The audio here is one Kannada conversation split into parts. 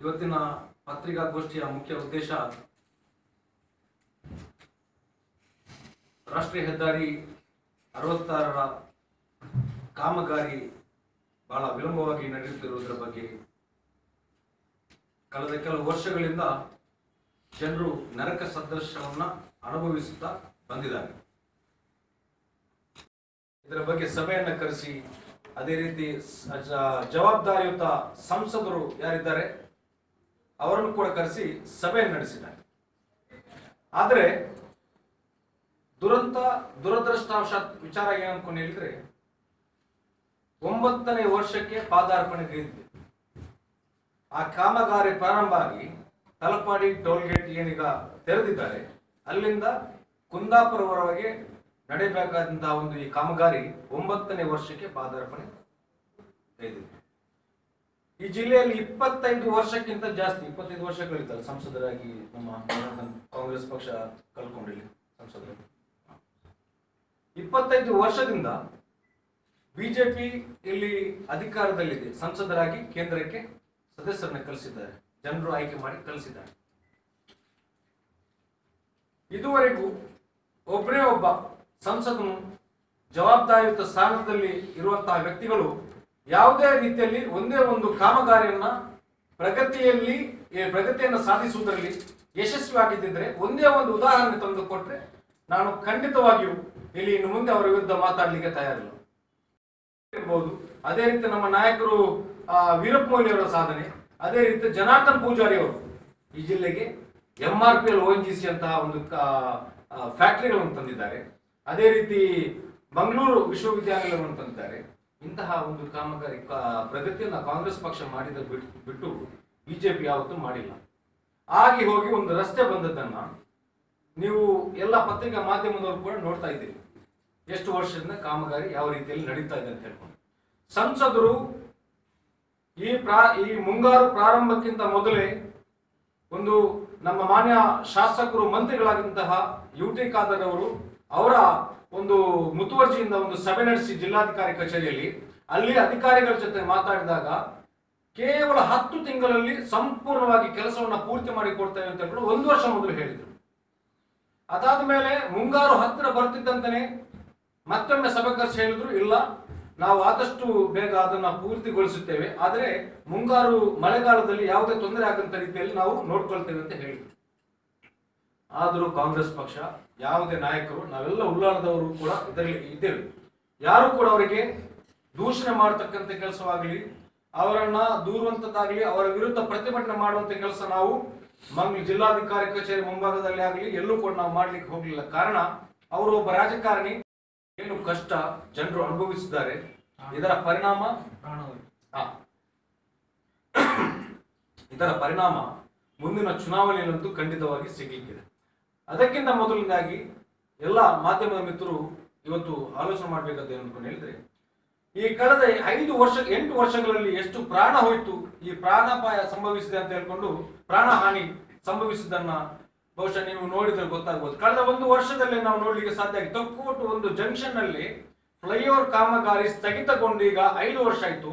ಇವತ್ತಿನ ಪತ್ರಿಕಾಗೋಷ್ಠಿಯ ಮುಖ್ಯ ಉದ್ದೇಶ ರಾಷ್ಟ್ರೀಯ ಹೆದ್ದಾರಿ ಅರವತ್ತಾರರ ಕಾಮಗಾರಿ ಬಹಳ ವಿಳಂಬವಾಗಿ ನಡೆಯುತ್ತಿರುವುದರ ಬಗ್ಗೆ ಕಳೆದ ಕೆಲವು ವರ್ಷಗಳಿಂದ ಜನರು ನರಕ ಸದೃಶವನ್ನ ಅನುಭವಿಸುತ್ತಾ ಬಂದಿದ್ದಾರೆ. ಇದರ ಬಗ್ಗೆ ಸಭೆಯನ್ನ ಕರೆಸಿ, ಅದೇ ರೀತಿ ಜವಾಬ್ದಾರಿಯುತ ಸಂಸದರು ಯಾರಿದ್ದಾರೆ? ಅವರನ್ನು ಕೂಡ ಕರೆಸಿ ಸಭೆ ನಡೆಸಿದ್ದಾರೆ. ಆದರೆ ದುರಂತ ದುರದೃಷ್ಟಾಂಶ ವಿಚಾರ ಏನು ಅನ್ಕೊಂಡು ಹೇಳಿದ್ರೆ, ಒಂಬತ್ತನೇ ವರ್ಷಕ್ಕೆ ಪಾದಾರ್ಪಣೆಗಿದ್ದೆ ಆ ಕಾಮಗಾರಿ ಪ್ರಾರಂಭ ಆಗಿ ತಲಪಾಡಿ ಟೋಲ್ ಗೇಟ್ ಏನೀಗ ತೆರೆದಿದ್ದಾರೆ, ಅಲ್ಲಿಂದ ಕುಂದಾಪುರವರೆಗೆ ನಡೆಯಬೇಕಾದಂತಹ ಒಂದು ಈ ಕಾಮಗಾರಿ ಒಂಬತ್ತನೇ ವರ್ಷಕ್ಕೆ ಪಾದಾರ್ಪಣೆ ತೆಗೆದಿದೆ ಈ ಜಿಲ್ಲೆಯಲ್ಲಿ ಇಪ್ಪತ್ತೈದು ವರ್ಷಕ್ಕಿಂತ ಜಾಸ್ತಿ, ಇಪ್ಪತ್ತೈದು ವರ್ಷಗಳಿದ್ದಲ್ಲ ಸಂಸದರಾಗಿ ನಮ್ಮ ಕಾಂಗ್ರೆಸ್ ಪಕ್ಷ ಕಲ್ಕೊಂಡಿಲ್ಲ ಸಂಸದರು. ಇಪ್ಪತ್ತೈದು ವರ್ಷದಿಂದ ಬಿಜೆಪಿ ಇಲ್ಲಿ ಅಧಿಕಾರದಲ್ಲಿದೆ, ಸಂಸದರಾಗಿ ಕೇಂದ್ರಕ್ಕೆ ಸದಸ್ಯರನ್ನ ಕಳಿಸಿದ್ದಾರೆ, ಜನರು ಆಯ್ಕೆ ಮಾಡಿ ಕಳಿಸಿದ್ದಾರೆ. ಇದುವರೆಗೂ ಒಬ್ಬರೇ ಒಬ್ಬ ಸಂಸದನು ಜವಾಬ್ದಾರಿಯುತ ಸ್ಥಾನದಲ್ಲಿ ಇರುವಂತಹ ವ್ಯಕ್ತಿಗಳು ಯಾವುದೇ ರೀತಿಯಲ್ಲಿ ಒಂದೇ ಒಂದು ಕಾಮಗಾರಿಯನ್ನ ಪ್ರಗತಿಯಲ್ಲಿ ಪ್ರಗತಿಯನ್ನು ಸಾಧಿಸುವುದರಲ್ಲಿ ಯಶಸ್ವಿಯಾಗಿದ್ದರೆ ಒಂದೇ ಒಂದು ಉದಾಹರಣೆ ತಂದು ಕೊಟ್ರೆ ನಾನು ಖಂಡಿತವಾಗಿಯೂ ಇಲ್ಲಿ ಇನ್ನು ಮುಂದೆ ಅವರ ವಿರುದ್ಧ ಮಾತಾಡಲಿಕ್ಕೆ ತಯಾರಿಲ್ಲ. ಇರ್ಬೋದು. ಅದೇ ರೀತಿ ನಮ್ಮ ನಾಯಕರು ವೀರಪ್ಪ ಮೊಯ್ಲಿ ಅವರ ಸಾಧನೆ, ಅದೇ ರೀತಿ ಜನಾರ್ದನ್ ಪೂಜಾರಿ ಅವರು ಈ ಜಿಲ್ಲೆಗೆ M R P L G C ಅಂತಹ ಒಂದು ಫ್ಯಾಕ್ಟರಿಗಳನ್ನು ತಂದಿದ್ದಾರೆ. ಅದೇ ರೀತಿ ಮಂಗಳೂರು ವಿಶ್ವವಿದ್ಯಾಲಯವನ್ನು ತಂದಿದ್ದಾರೆ. ಇಂತಹ ಒಂದು ಕಾಮಗಾರಿ ಪ್ರಗತಿಯನ್ನ ಕಾಂಗ್ರೆಸ್ ಪಕ್ಷ ಮಾಡಿದ ಬಿಟ್- ಬಿಟ್ಟು ಬಿಜೆಪಿ ಯಾವತ್ತೂ ಮಾಡಿಲ್ಲ. ಆಗಿ ಹೋಗಿ ಒಂದು ರಸ್ತೆ ಬಂದದ್ದನ್ನ ನೀವು ಎಲ್ಲ ಪತ್ರಿಕಾ ಮಾಧ್ಯಮದವರು ಕೂಡ ನೋಡ್ತಾ ಇದ್ದೀರಿ. ಎಷ್ಟು ವರ್ಷದಿಂದ ಕಾಮಗಾರಿ ಯಾವ ರೀತಿಯಲ್ಲಿ ನಡೀತಾ ಇದೆ ಅಂತ ಹೇಳ್ಕೊಂಡು. ಸಂಸದರು ಈ ಪ್ರಾ, ಈ ಮುಂಗಾರು ಪ್ರಾರಂಭಕ್ಕಿಂತ ಮೊದಲೇ ಒಂದು ನಮ್ಮ ಮಾನ್ಯ ಶಾಸಕರು, ಮಂತ್ರಿಗಳಾದಂತಹ ಯು ಟಿ ಖಾದರ್ ಅವರು ಅವರ ಒಂದು ಮುತುವರ್ಜಿಯಿಂದ ಒಂದು ಸಭೆ ನಡೆಸಿ ಜಿಲ್ಲಾಧಿಕಾರಿ ಕಚೇರಿಯಲ್ಲಿ. ಅಲ್ಲಿ ಅಧಿಕಾರಿಗಳ ಜೊತೆ ಮಾತಾಡಿದಾಗ ಕೇವಲ ಹತ್ತು ತಿಂಗಳಲ್ಲಿ ಸಂಪೂರ್ಣವಾಗಿ ಕೆಲಸವನ್ನು ಪೂರ್ತಿ ಮಾಡಿ ಕೊಡ್ತೇವೆ ಅಂತ ಹೇಳಿ ಒಂದು ವರ್ಷ ಮೊದಲು ಹೇಳಿದರು. ಅದಾದ ಮೇಲೆ ಮುಂಗಾರು ಹತ್ತಿರ ಬರ್ತಿದ್ದಂತನೇ ಮತ್ತೊಮ್ಮೆ ಸಭೆ ಕರೆಸಿ ಹೇಳಿದ್ರು, ಇಲ್ಲ. ನಾವು ಆದಷ್ಟು ಬೇಗ ಅದನ್ನ ಪೂರ್ತಿಗೊಳಿಸುತ್ತೇವೆ. ಆದರೆ ಮುಂಗಾರು ಮಳೆಗಾಲದಲ್ಲಿ ಯಾವುದೇ ತೊಂದರೆ ಆಗಂತ ರೀತಿಯಲ್ಲಿ ನಾವು ನೋಡ್ಕೊಳ್ತೇವೆ ಅಂತ ಹೇಳಿದ್ರು. ಆದರೂ ಕಾಂಗ್ರೆಸ್ ಪಕ್ಷ, ಯಾವುದೇ ನಾಯಕರು, ನಾವೆಲ್ಲ ಉಳ್ಳಾಳದವರು ಕೂಡ ಇದರಲ್ಲಿ ಇದ್ದೇವೆ. ಯಾರು ಕೂಡ ಅವರಿಗೆ ದೂಷಣೆ ಮಾಡತಕ್ಕಂಥ ಕೆಲಸವಾಗಲಿ, ಅವರನ್ನ ದೂರುವಂತದ್ದಾಗಲಿ ಅವರ ವಿರುದ್ಧ ಪ್ರತಿಭಟನೆ ಮಾಡುವಂತ ಕೆಲಸ ನಾವು ಮಂಗ್ಳೂರು ಜಿಲ್ಲಾಧಿಕಾರಿ ಕಚೇರಿ ಮುಂಭಾಗದಲ್ಲಿ ಆಗಲಿ, ಎಲ್ಲೂ ಕೂಡ ನಾವು ಮಾಡ್ಲಿಕ್ಕೆ ಹೋಗಲಿಲ್ಲ. ಕಾರಣ ಅವರು ಒಬ್ಬ ರಾಜಕಾರಣಿ ಏನು ಕಷ್ಟ ಜನರು ಅನುಭವಿಸಿದ್ದಾರೆ ಇದರ ಪರಿಣಾಮ. ಇದರ ಪರಿಣಾಮ ಮುಂದಿನ ಚುನಾವಣೆಯಲ್ಲಂತೂ ಖಂಡಿತವಾಗಿ ಸಿಗ್ಲಿಕ್ಕಿದೆ. ಅದಕ್ಕಿಂತ ಮೊದಲನೇದಾಗಿ ಎಲ್ಲ ಮಾಧ್ಯಮದ ಮಿತ್ರರು ಇವತ್ತು ಆಲೋಚನೆ ಮಾಡ್ಬೇಕಾದ ಅನ್ಕೊಂಡು ಹೇಳಿದ್ರೆ ಈ ಕಳೆದ ಐದು ವರ್ಷ ಎಂಟು ವರ್ಷಗಳಲ್ಲಿ ಎಷ್ಟು ಪ್ರಾಣ ಹೋಯ್ತು ಈ ಪ್ರಾಣಾಪಾಯ ಸಂಭವಿಸಿದೆ ಅಂತ ಹೇಳ್ಕೊಂಡು ಪ್ರಾಣ ಹಾನಿ ಸಂಭವಿಸಿದ್ದನ್ನ ಬಹುಶಃ ನೀವು ನೋಡಿದ್ರೆ ಗೊತ್ತಾಗ್ಬೋದು. ಕಳೆದ ಒಂದು ವರ್ಷದಲ್ಲಿ ನಾವು ನೋಡ್ಲಿಕ್ಕೆ ಸಾಧ್ಯ ಆಗಿ ತೊಕ್ಕೋಟು ಒಂದು ಜಂಕ್ಷನ್ನಲ್ಲಿ ಫ್ಲೈಓವರ್ ಕಾಮಗಾರಿ ಸ್ಥಗಿತಗೊಂಡು ಈಗ ಐದು ವರ್ಷ ಆಯ್ತು.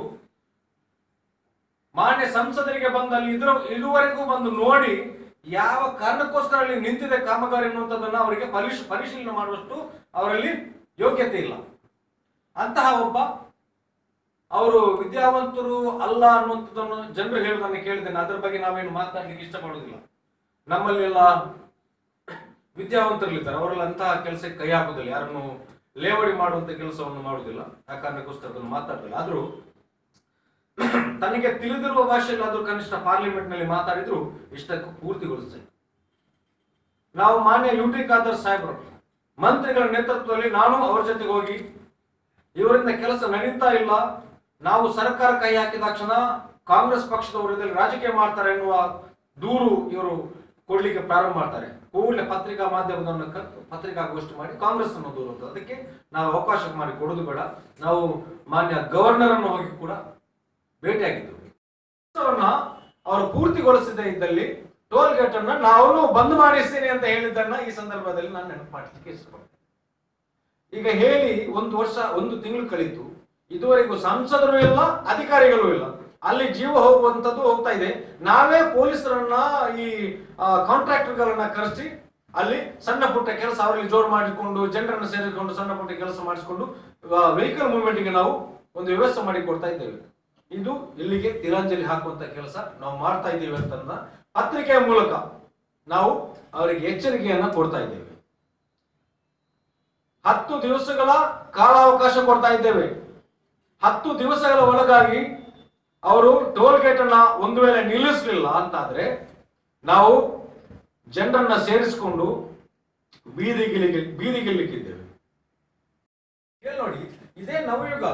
ಮಾನ್ಯ ಸಂಸದರಿಗೆ ಬಂದ ಅಲ್ಲಿ ಇದ್ರ ಇದುವರೆಗೂ ಬಂದು ನೋಡಿ ಯಾವ ಕಾರಣಕ್ಕೋಸ್ಕರ ಅಲ್ಲಿ ನಿಂತಿದೆ ಕಾಮಗಾರಿ ಅನ್ನುವಂಥದ್ದನ್ನು ಅವರಿಗೆ ಪರಿಶ್ ಪರಿಶೀಲನೆ ಮಾಡುವಷ್ಟು ಅವರಲ್ಲಿ ಯೋಗ್ಯತೆ ಇಲ್ಲ. ಅಂತಹ ಒಬ್ಬ ಅವರು ವಿದ್ಯಾವಂತರು ಅಲ್ಲ ಅನ್ನುವಂಥದ್ದನ್ನು ಜನರು ಹೇಳುವುದನ್ನು ಕೇಳಿದ್ದೇನೆ. ಅದರ ಬಗ್ಗೆ ನಾವೇನು ಮಾತಾಡ್ಲಿಕ್ಕೆ ಇಷ್ಟಪಡುವುದಿಲ್ಲ. ನಮ್ಮಲ್ಲೆಲ್ಲ ವಿದ್ಯಾವಂತರಲ್ಲಿದ್ದಾರೆ. ಅವರೆಲ್ಲ ಅಂತಹ ಕೆಲಸಕ್ಕೆ ಕೈ ಹಾಕುದಿಲ್ಲ ಯಾರನ್ನು ಲೇವಡಿ ಮಾಡುವಂತ ಕೆಲಸವನ್ನು ಮಾಡುವುದಿಲ್ಲ. ಆ ಕಾರಣಕ್ಕೋಸ್ಕರ ಅದನ್ನು ಮಾತಾಡಲಿಲ್ಲ ಆದ್ರೂ ತನಗೆ ತಿಳಿದಿರುವ ಭಾಷೆಯಲ್ಲಿ ಆದ್ರೂ ಕನಿಷ್ಠ ಪಾರ್ಲಿಮೆಂಟ್ನಲ್ಲಿ ಮಾತಾಡಿದ್ರು ಇಷ್ಟಕ್ಕೂ ಪೂರ್ತಿಗೊಳಿಸ್ತೇವೆ ನಾವು ಮಾನ್ಯ ಯುಟಿ ಖಾದರ್ ಸಾಹೇಬರು, ಮಂತ್ರಿಗಳ ನೇತೃತ್ವದಲ್ಲಿ ನಾನು ಅವ್ರ ಜೊತೆಗೆ ಹೋಗಿ ಇವರಿಂದ ಕೆಲಸ ನಡೀತಾ ಇಲ್ಲ. ನಾವು ಸರ್ಕಾರ ಕೈ ಹಾಕಿದ ತಕ್ಷಣ ಕಾಂಗ್ರೆಸ್ ಪಕ್ಷದವರು ರಾಜಕೀಯ ಮಾಡ್ತಾರೆ ಎನ್ನುವ ದೂರು ಇವರು ಕೊಡ್ಲಿಕ್ಕೆ ಪ್ರಾರಂಭ ಮಾಡ್ತಾರೆ. ಕೂಡಲೇ ಪತ್ರಿಕಾ ಮಾಧ್ಯಮದವನ್ನು ಪತ್ರಿಕಾಗೋಷ್ಠಿ ಮಾಡಿ ಕಾಂಗ್ರೆಸ್ ಅನ್ನು ದೂರುವುದು ಅದಕ್ಕೆ ನಾವು ಅವಕಾಶ ಮಾಡಿ ಕೊಡೋದು ಬೇಡ. ನಾವು ಮಾನ್ಯ ಗವರ್ನರ್ ಅನ್ನು ಹೋಗಿ ಕೂಡ ಭೇಟಿಯಾಗಿದ್ದು ಅವರು ಪೂರ್ತಿಗೊಳಿಸದೇ ಇದ್ದಲ್ಲಿ ಟೋಲ್ ಗೇಟ್ ಅನ್ನ ನಾವು ಬಂದ್ ಮಾಡಿಸ್ತೀನಿ ಅಂತ ಹೇಳಿದ್ದನ್ನ ಈ ಸಂದರ್ಭದಲ್ಲಿ ನಾನು ನೆನಪು ಮಾಡಲಿಕ್ಕೆ ಇಷ್ಟಪಡ್ತೇನೆ ಈಗ ಹೇಳಿ ಒಂದು ವರ್ಷ, ಒಂದು ತಿಂಗಳು ಕಳೀತು. ಇದುವರೆಗೂ ಸಂಸದರು ಇಲ್ಲ, ಅಧಿಕಾರಿಗಳು ಇಲ್ಲ. ಅಲ್ಲಿ ಜೀವ ಹೋಗುವಂತದ್ದು ಹೋಗ್ತಾ ಇದೆ. ನಾವೇ ಪೊಲೀಸರನ್ನ ಈ ಕಾಂಟ್ರಾಕ್ಟರ್ಗಳನ್ನ ಕರೆಸಿ ಅಲ್ಲಿ ಸಣ್ಣ ಪುಟ್ಟ ಕೆಲಸ ಅವರಲ್ಲಿ ಜೋರು ಮಾಡಿಕೊಂಡು, ಜನರನ್ನು ಸೇರಿಕೊಂಡು ಸಣ್ಣ ಪುಟ್ಟ ಕೆಲಸ ಮಾಡಿಸಿಕೊಂಡು ವೆಹಿಕಲ್ ಮೂವ್ಮೆಂಟ್ಗೆ ನಾವು ಒಂದು ವ್ಯವಸ್ಥೆ ಮಾಡಿ ಕೊಡ್ತಾ ಇದ್ದೇವೆ. ಇದು ಇಲ್ಲಿಗೆ ತಿಲಾಂಜಲಿ ಹಾಕುವಂತ ಕೆಲಸ ನಾವು ಮಾಡ್ತಾ ಇದ್ದೇವೆ ಅಂತ ಪತ್ರಿಕೆಯ ಮೂಲಕ ನಾವು ಅವರಿಗೆ ಎಚ್ಚರಿಕೆಯನ್ನ ಕೊಡ್ತಾ ಇದ್ದೇವೆ. ಹತ್ತು ದಿವಸಗಳ ಕಾಲಾವಕಾಶ ಕೊಡ್ತಾ ಇದ್ದೇವೆ. ಹತ್ತು ದಿವಸಗಳ ಒಳಗಾಗಿ ಅವರು ಟೋಲ್ ಗೇಟ್ ಅನ್ನ ಒಂದು ವೇಳೆ ನಿಲ್ಲಿಸಲಿಲ್ಲ ಅಂತಾದ್ರೆ ನಾವು ಜನರನ್ನ ಸೇರಿಸಿಕೊಂಡು ಬೀದಿಗಿಲಿಕ್ಕಿದ್ದೇವೆ ಏನ್ ನೋಡಿ, ಇದೇ ನವಯುಗ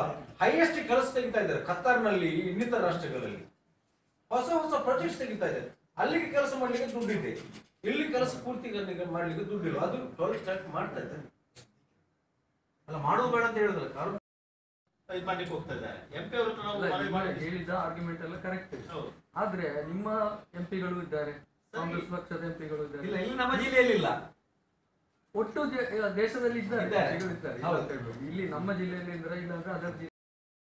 ಹೈಯೆಸ್ಟ್ ಕೆಲಸ ತೆಗಿತಾ ಇದ್ದಾರೆ ಕತ್ತಾರ್ನಲ್ಲಿ, ಇನ್ನಿತರ ರಾಷ್ಟ್ರಗಳಲ್ಲಿ. ಹೊಸ ಹೊಸ ಪ್ರಾಜೆಕ್ಟ್ಸ್ ತೆಗಿತಾ ಇದ್ದಾರೆ. ಅಲ್ಲಿಗೆ ಕೆಲಸ ಮಾಡ್ಲಿಕ್ಕೆ ದುಡ್ಡಿದೆ. ಇಲ್ಲಿ ಕೆಲಸ ಪೂರ್ತಿ ಮಾಡ್ಲಿಕ್ಕೆ ದುಡ್ಡಿಲ್ಲ. ಅದು ಟೋಲ್ ಸ್ಟಾರ್ಟ್ ಮಾಡ್ತಾ ಇದ್ದಾರೆ. ಅಲ್ಲ, ಮಾಡೋದು ಬೇಡ ಅಂತ ಹೇಳಿದ್ರೆ ಕಾರಣ? ಇದು ಮಾಡ್ಲಿಕ್ಕೆ ಹೋಗ್ತಾ ಇದ್ದಾರೆ. ಎಂ ಪಿ ಅವರು ನಾವು ಅಲ್ಲ, ಮನವಿ ಮಾಡಿ- ಹೇಳಿದ ಆರ್ಗ್ಯುಮೆಂಟ್ ಎಲ್ಲ ಕರೆಕ್ಟ್ ಹೌದು. ಆದ್ರೆ ನಿಮ್ಮ ಎಂಪಿಗಳು ಇದ್ದಾರೆ. ಕಾಂಗ್ರೆಸ್ ಪಕ್ಷದ ಎಂಪಿಗಳು ಇದ್ದಾರೆ. ಇಲ್ಲ ಇಲ್ಲಿ ನಮ್ಮ ಜಿಲ್ಲೆಯಲ್ಲಿ ಇಲ್ಲ. ಒಟ್ಟು ಜೆ- ದೇಶದಲ್ಲಿ ಇದ್ದಾರೆ ಇದ್ದಾರೆ. ಎಂಪಿಗಳು ಇದ್ದಾರೆ. ಇಲ್ಲ ಅಂತ. ಇಲ್ಲಿ ನಮ್ಮ ಜಿಲ್ಲೆಯಲ್ಲಿ ಇದ್ರೆ ಇಲ್ಲಾಂದ್ರೆ ಅದರ ಜಿಲ್ಲೆ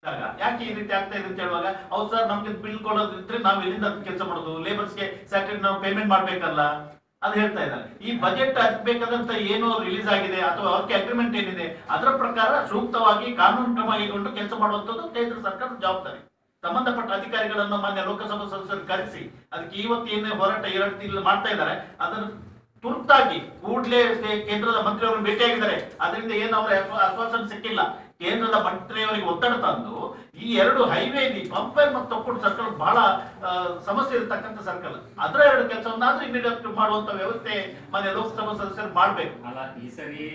ಇದ್ದಾಗ ಯಾಕೆ ಈ ರೀತಿ ಆಗ್ತಾ ಇದೆ ಅಂತ ಹೇಳುವಾಗ ಹೌದು ಸರ್ ನಮ್ಗೆ ಬಿಲ್ ಕೊಡೋದಿದ್ರೆ ನಾವು ಎಲ್ಲಿಂದ ಕೆಲಸ ಮಾಡೋದು? ಲೇಬರ್ಸ್ಗೆ ಸ್ಯಾಟರ್ಡೆ ನಾವು ಪೇಮೆಂಟ್ ಮಾಡ್ಬೇಕಲ್ಲ. ಅದು ಹೇಳ್ತಾ ಇದ್ದಾರೆ ಈ ಬಜೆಟ್ ಬೇಕಾದಂತ ಏನು ರಿಲೀಸ್ ಆಗಿದೆ ಅಥವಾ ಅವ್ರಿಗೆ ಅಗ್ರಿಮೆಂಟ್ ಏನಿದೆ, ಅದರ ಪ್ರಕಾರ ಸೂಕ್ತವಾಗಿ ಕಾನೂನು ಕ್ರಮ ಕೈಗೊಂಡು ಕೆಲಸ ಮಾಡುವಂಥದ್ದು ಕೇಂದ್ರ ಸರ್ಕಾರದ ಜವಾಬ್ದಾರಿ. ಸಂಬಂಧಪಟ್ಟ ಅಧಿಕಾರಿಗಳನ್ನು ಮಾನ್ಯ ಲೋಕಸಭಾ ಸದಸ್ಯರು ಕರೆಸಿ, ಅದಕ್ಕೆ ಇವತ್ತು ಏನೇ ಹೋರಾಟ ಎರಡು ತಿಂಗಳು ಮಾಡ್ತಾ ಇದ್ದಾರೆ, ಅದನ್ನು ತುರ್ತಾಗಿ ಕೂಡಲೇ ಕೇಂದ್ರದ ಮಂತ್ರಿಯವರನ್ನು ಭೇಟಿಯಾಗಿದ್ದಾರೆ. ಅದರಿಂದ ಏನು ಅವರ ಆಶ್ವಾಸನೆ ಸಿಕ್ಕಿಲ್ಲ. ಕೇಂದ್ರದ ಮಂತ್ರಿಯವರಿಗೆ ಒತ್ತಡ ತಂದು ಈ ಎರಡು ಹೈವೇ ಪಂಪರ್ ಮತ್ತು ತೊಕ್ಕೊಟ್ಟು ಸರ್ಕಲ್ ಬಹಳ ಸಮಸ್ಯೆ ಇರತಕ್ಕಂಥ ಸರ್ಕಲ್. ಅದರ ಎರಡು ಕೆಲಸವನ್ನಾದ್ರೂ ಇಮಿಡಿಯೇಟ್ ಮಾಡುವಂತ ವ್ಯವಸ್ಥೆ ಮನೆ ಲೋಕಸಭಾ ಸದಸ್ಯರು ಮಾಡಬೇಕು. ಅಲ್ಲ, ಈ ಸರಿ